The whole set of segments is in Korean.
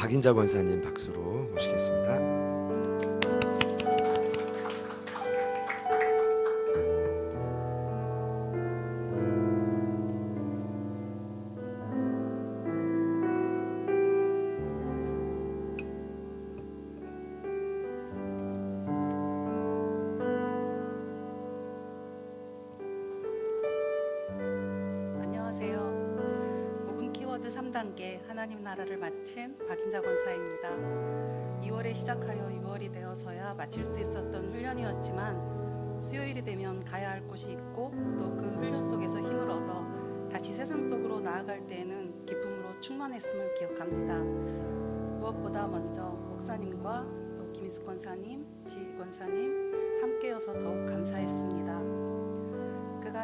박인자 권사님 박수로 모시겠습니다. 3단계 하나님 나라를 맡은 박인자 권사입니다. 2월에 시작하여 6월이 되어서야 마칠 수 있었던 훈련이었지만 수요일이 되면 가야 할 곳이 있고 또 그 훈련 속에서 힘을 얻어 다시 세상 속으로 나아갈 때에는 기쁨으로 충만했음을 기억합니다. 무엇보다 먼저 목사님과 또 김희숙 권사님, 지 권사님 함께여서 더욱 감사했습니다.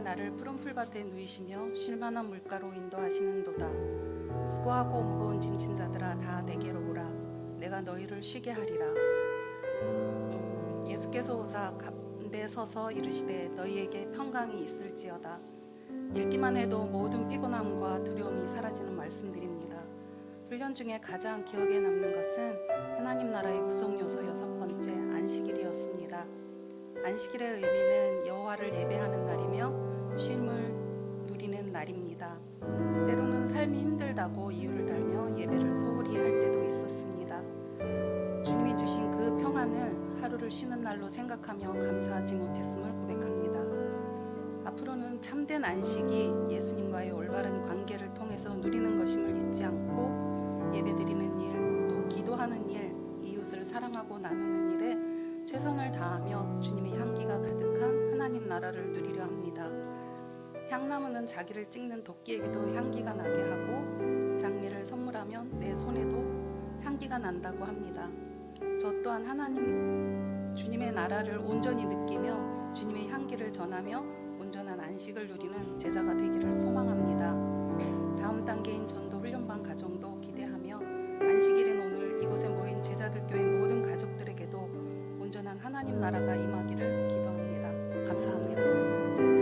나를 푸른 풀밭에 누이시며 쉴만한 물가로 인도하시는도다. 수고하고 무거운 짐진 자들아 다 내게로 오라. 내가 너희를 쉬게 하리라. 음, 예수께서 오사 가운데 서서 이르시되 너희에게 평강이 있을지어다. 읽기만 해도 모든 피곤함과 두려움이 사라지는 말씀들입니다. 훈련 중에 가장 기억에 남는 것은 하나님 나라의 구성 요소 여섯 번째 안식일이었습니다. 안식일의 의미는 여호와를 예배하는 날이며 날입니다. 때로는 삶이 힘들다고 이유를 달며 예배를 소홀히 할 때도 있었습니다. 주님이 주신 그 평안을 하루를 쉬는 날로 생각하며 감사하지 못했음을 고백합니다. 앞으로는 참된 안식이 예수님과의 올바른 관계를 통해서 누리는 것임을 잊지 않고 예배드리는 일, 또 기도하는 일, 이웃을 사랑하고 나누는 일에 최선을 다하며 주님의 향기가 가득한 하나님 나라를 누리려 합니다. 향나무는 자기를 찍는 도끼에게도 향기가 나게 하고 장미를 선물하면 내 손에도 향기가 난다고 합니다. 저 또한 하나님 주님의 나라를 온전히 느끼며 주님의 향기를 전하며 온전한 안식을 누리는 제자가 되기를 소망합니다. 다음 단계인 전도 훈련반 가정도 기대하며 안식일인 오늘 이곳에 모인 제자들 교회 모든 가족들에게도 온전한 하나님 나라가 임하기를 기도합니다. 감사합니다.